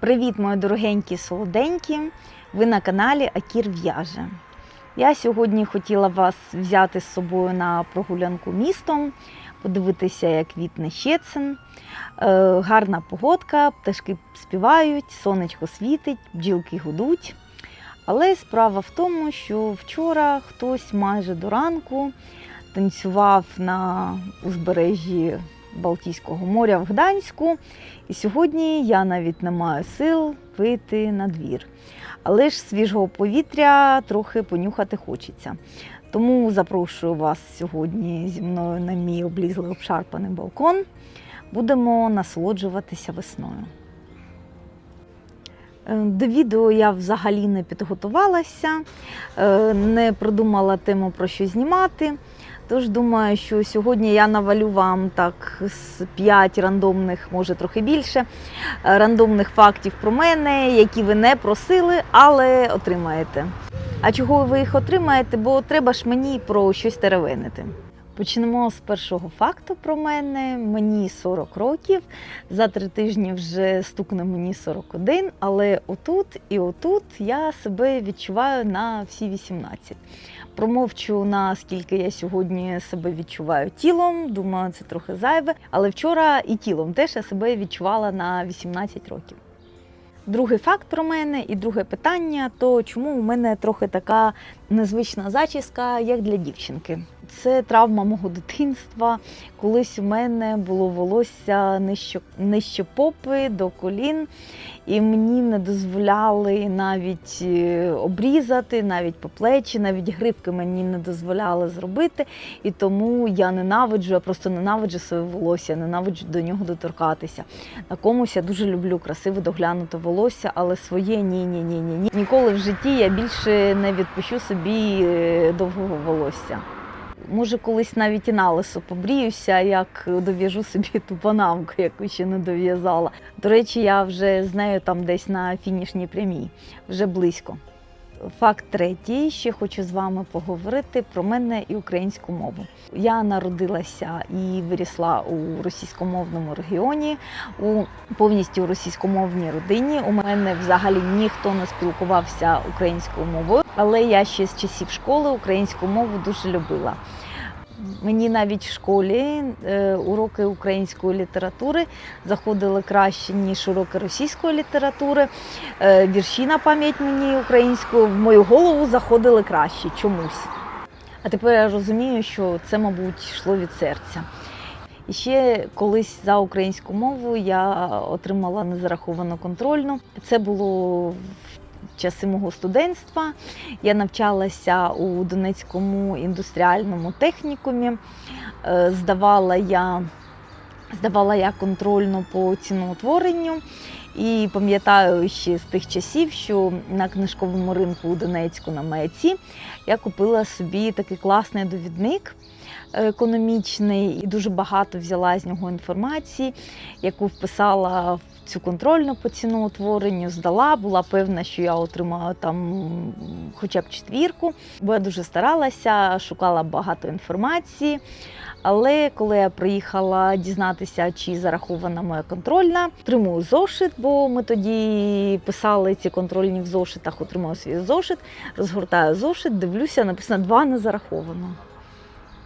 Привіт, мої дорогенькі солоденькі! Ви на каналі Акір В'яже. Я сьогодні хотіла вас взяти з собою на прогулянку містом, подивитися, як квітне щецин. Е, гарна погодка, пташки співають, сонечко світить, бджілки гудуть. Але справа в тому, що вчора хтось майже до ранку танцював на узбережжі Балтійського моря в Гданську. І сьогодні я навіть не маю сил вийти на двір. Але ж свіжого повітря трохи понюхати хочеться. Тому запрошую вас сьогодні зі мною на мій облізлий обшарпаний балкон. Будемо насолоджуватися весною. Е, До відео я взагалі не підготувалася, е, не придумала тему про що знімати. Тож думаю, що сьогодні я навалю вам так з 5 рандомних, може трохи більше, е, рандомних фактів про мене, які ви не просили, але отримаєте. А чого ви їх отримаєте? Бо треба ж мені про щось теревенити. Почнемо з першого факту про мене. Мені 40 років. За три тижні вже стукне мені 41, але отут і отут я себе відчуваю на всі 18. Промовчу наскільки я сьогодні себе відчуваю тілом. Думаю, це трохи зайве. Але вчора і тілом теж я себе відчувала на 18 років. Другий факт про мене і друге питання: то чому у мене трохи така незвична зачіска, як для дівчинки? Це травма мого дитинства. Колись у мене було волосся нижче, нижче попи до колін, і мені не дозволяли навіть е, обрізати, навіть по плечі, навіть гривки мені не дозволяли зробити. І тому я ненавиджу, я просто ненавиджу своє волосся, ненавиджу до нього доторкатися. На комусь я дуже люблю красиве доглянуте волосся, але своє ні, ні, ні, ні, ні. Ніколи в житті я більше не відпущу собі е, довгого волосся. Може, колись навіть і на лисо побріюся, як дов'яжу собі ту панамку, яку ще не дов'язала. До речі, я вже з нею там десь на фінішній прямій, вже близько. Факт третій, ще хочу з вами поговорити про мене і українську мову. Я народилася і вирісла у російськомовному регіоні, у повністю російськомовній родині. У мене взагалі ніхто не спілкувався українською мовою, але я ще з часів школи українську мову дуже любила. Мені навіть в школі е, уроки української літератури заходили краще, ніж уроки російської літератури. Е, вірші на пам'ять мені українською в мою голову заходили краще чомусь. А тепер я розумію, що це, мабуть, йшло від серця. І ще колись за українську мову я отримала незараховану контрольну. Це було в часи мого студентства. Я навчалася у Донецькому індустріальному технікумі. Е, Здавала я, здавала я контрольну по ціноутворенню. І пам'ятаю ще з тих часів, що на книжковому ринку у Донецьку на маяці я купила собі такий класний довідник економічний і дуже багато взяла з нього інформації, яку вписала в цю контрольну по ціноутворенню, здала, була певна, що я отримаю там хоча б четвірку, бо я дуже старалася, шукала багато інформації. Але коли я приїхала дізнатися, чи зарахована моя контрольна, отримую зошит, бо ми тоді писали ці контрольні в зошитах, отримую свій зошит, розгортаю зошит, дивлюся, написано два не зараховано.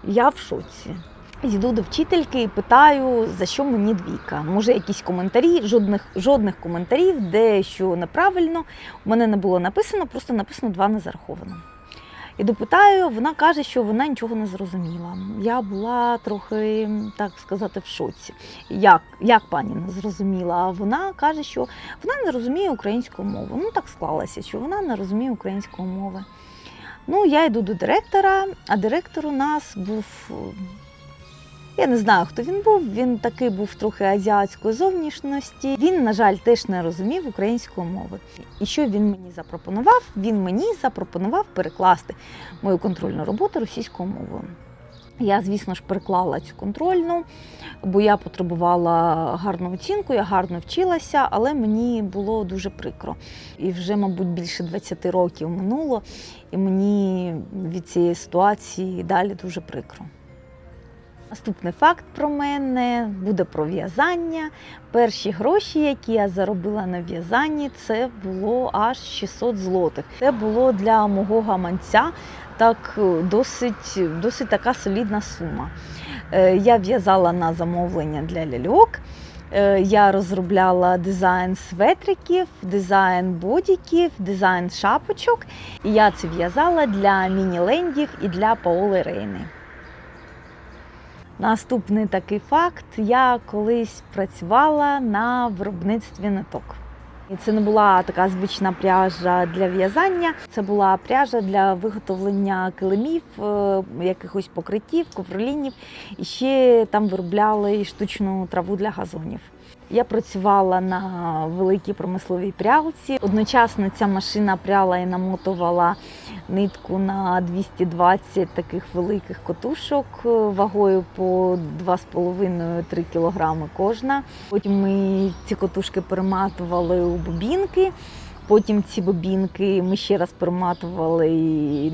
Я в шоці. Йду до вчительки і питаю, за що мені двійка. Може, якісь коментарі, жодних, жодних коментарів, де що неправильно. У мене не було написано, просто написано два не зараховано. Іду питаю, вона каже, що вона нічого не зрозуміла. Я була трохи, так сказати, в шоці. Як, як пані не зрозуміла? А вона каже, що вона не розуміє українську мову. Ну так склалося, що вона не розуміє української мови. Ну, я йду до директора, а директор у нас був. Я не знаю, хто він був. Він такий був трохи азіатської зовнішності. Він, на жаль, теж не розумів української мови. І що він мені запропонував? Він мені запропонував перекласти мою контрольну роботу російською мовою. Я, звісно ж, переклала цю контрольну, бо я потребувала гарну оцінку, я гарно вчилася, але мені було дуже прикро. І вже, мабуть, більше 20 років минуло, і мені від цієї ситуації далі дуже прикро. Наступний факт про мене буде про в'язання. Перші гроші, які я заробила на в'язанні, це було аж 600 злотих. Це було для мого гаманця так е, досить, досить така солідна сума. Е, Я в'язала на замовлення для ляльок. Е, Я розробляла дизайн светриків, дизайн бодіків, дизайн шапочок. І я це в'язала для міні-лендів і для Паоли Рейни. Наступний такий факт: я колись працювала на виробництві ниток. І це не була така звична пряжа для в'язання, це була пряжа для виготовлення килимів, е, якихось покриттів, ковролінів. І ще там виробляли штучну траву для газонів. Я працювала на великій промисловій прялці. Одночасно ця машина пряла і намотувала нитку на 220 таких великих котушок е, вагою по 2,5-3 кг кожна. Потім ми ці котушки перематували у бобінки. Потім ці бобінки ми ще раз перематували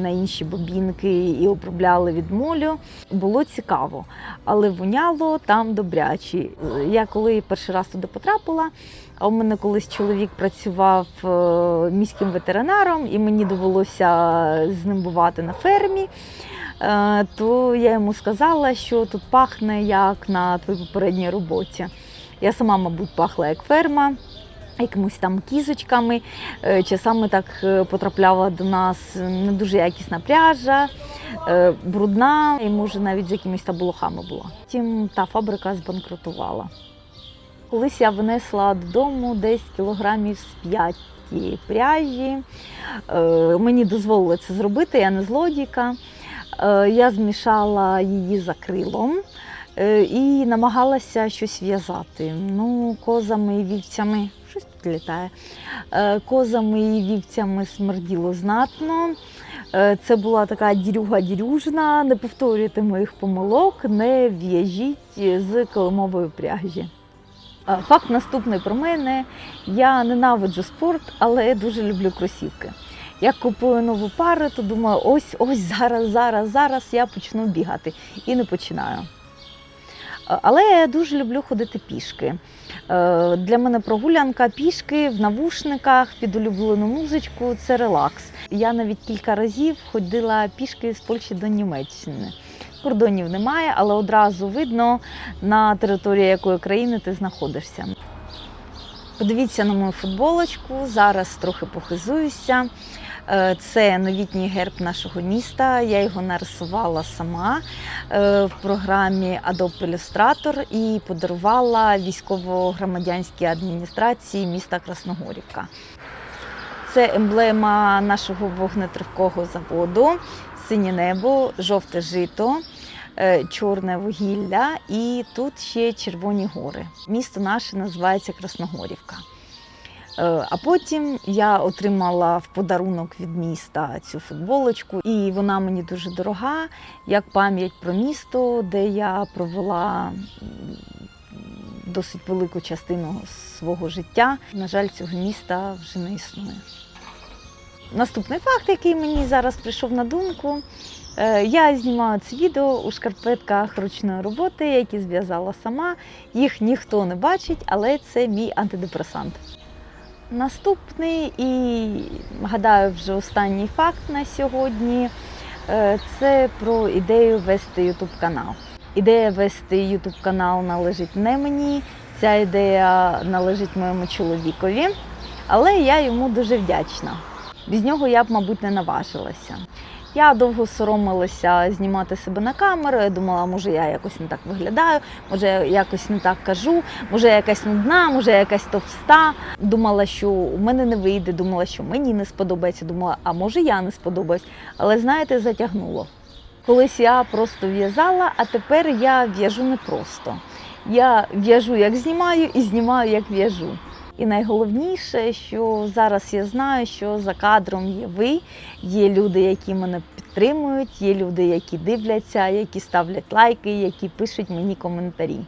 на інші бобінки і обробляли від молю. Було цікаво, але воняло там добряче. Я коли перший раз туди потрапила, а у мене колись чоловік працював е, міським ветеринаром, і мені довелося з ним бувати на фермі. е, То я йому сказала, що тут пахне як на твоїй попередній роботі. Я сама, мабуть, пахла як ферма якимось там кізочками. Е, Часами так е, потрапляла до нас не дуже якісна пряжа, е, брудна, і може навіть з якимись блохами була. Потім та фабрика збанкрутувала. Колись я винесла додому десь кілограмів з 5 тієї пряжі. Е, Мені дозволили це зробити, я не злодійка. Е, Я змішала її з акрилом е, і намагалася щось в'язати. Ну, козами і вівцями, літає. Е, Козами і вівцями смерділо знатно. Е, Це була така дірюга дірюжна. Не повторюйте моїх помилок, не в'яжіть з килимової пряжі. Е, Факт наступний про мене. Я ненавиджу спорт, але дуже люблю кросівки. Як купую нову пару, то думаю, ось ось зараз, зараз, зараз я почну бігати. І не починаю. Але я дуже люблю ходити пішки. Е, Для мене прогулянка пішки в навушниках під улюблену музичку це релакс. Я навіть кілька разів ходила пішки з Польщі до Німеччини. Кордонів немає, але одразу видно на території якої країни ти знаходишся. Подивіться на мою футболочку, зараз трохи похизуюся. Е, Це новітній герб нашого міста. Я його нарисувала сама е, в програмі Adobe Illustrator і подарувала військово-громадянській адміністрації міста Красногорівка. Це емблема нашого вогнетривкого заводу, синє небо, жовте жито, чорне вугілля і тут ще червоні гори. Місто наше називається Красногорівка. Е, А потім я отримала в подарунок від міста цю футболочку, і вона мені дуже дорога, як пам'ять про місто, де я провела досить велику частину свого життя. На жаль, цього міста вже не існує. Наступний факт, який мені зараз прийшов на думку. Е, Я знімаю це відео у шкарпетках ручної роботи, які зв'язала сама. Їх ніхто не бачить, але це мій антидепресант. Наступний і гадаю, вже останній факт на сьогодні е, це про ідею вести YouTube канал. Ідея вести YouTube канал належить не мені, ця ідея належить моєму чоловікові, але я йому дуже вдячна. Без нього я б, мабуть, не наважилася. Я довго соромилася знімати себе на камеру. Я думала, може я якось не так виглядаю, може я якось не так кажу, може я якась нудна, може я якась товста. Думала, що у мене не вийде, думала, що мені не сподобається. Думала, а може я не сподобаюсь. Але знаєте, затягнуло. Колись я просто в'язала, а тепер я в'яжу не просто. Я в'яжу, як знімаю, і знімаю, як в'яжу. І найголовніше, що зараз я знаю, що за кадром є ви, є люди, які мене підтримують, є люди, які дивляться, які ставлять лайки, які пишуть мені коментарі.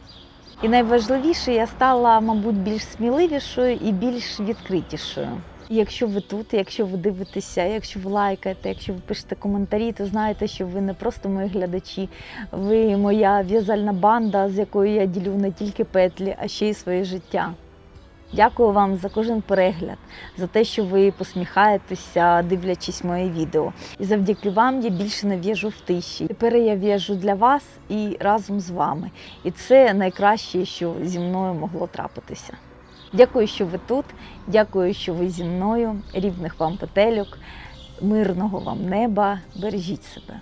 І найважливіше, я стала, мабуть, більш сміливішою і більш відкритішою. Якщо ви тут, якщо ви дивитеся, якщо ви лайкаєте, якщо ви пишете коментарі, то знаєте, що ви не просто мої глядачі, ви моя в'язальна банда, з якою я ділю не тільки петлі, а ще й своє життя. Дякую вам за кожен перегляд, за те, що ви посміхаєтеся, дивлячись моє відео. І завдяки вам я більше не в'яжу в тиші. Тепер я в'яжу для вас і разом з вами. І це найкраще, що зі мною могло трапитися. Дякую, що ви тут. Дякую, що ви зі мною. Рівних вам петельок, мирного вам неба. Бережіть себе.